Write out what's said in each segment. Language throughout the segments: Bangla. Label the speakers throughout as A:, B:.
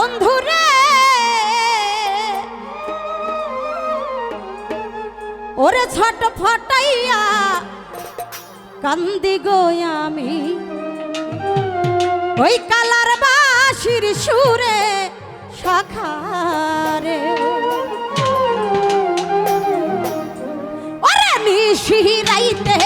A: বন্ধুরে। ওরে ছট ফটাইয়া কান্দি গো আমি। ওই কালার বাসির সুরে শাখারে। ওরে মিশি রাইতে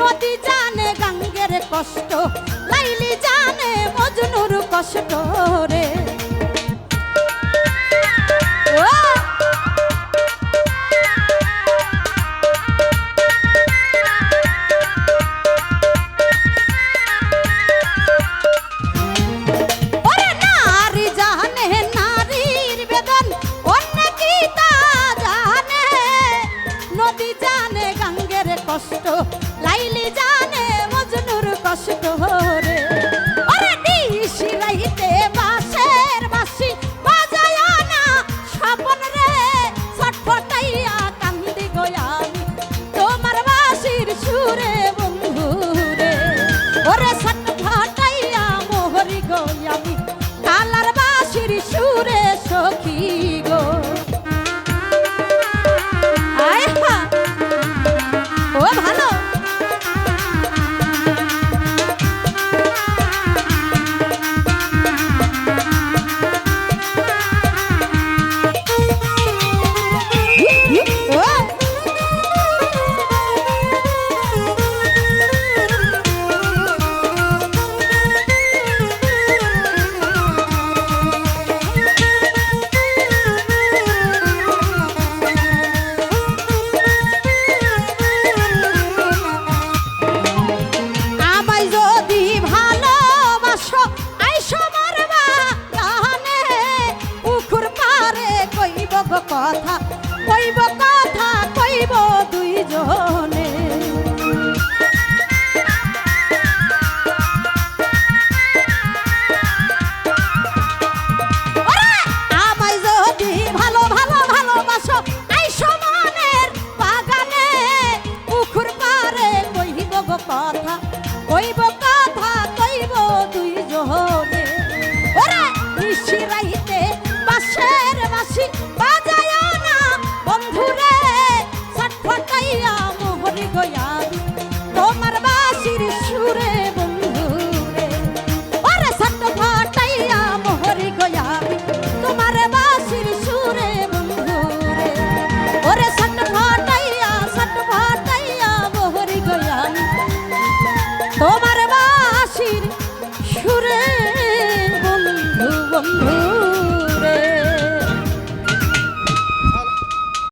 A: নদী জানে গাঙ্গের কষ্ট লাইলি জানে মজনুর কষ্ট রে। সখী 啊他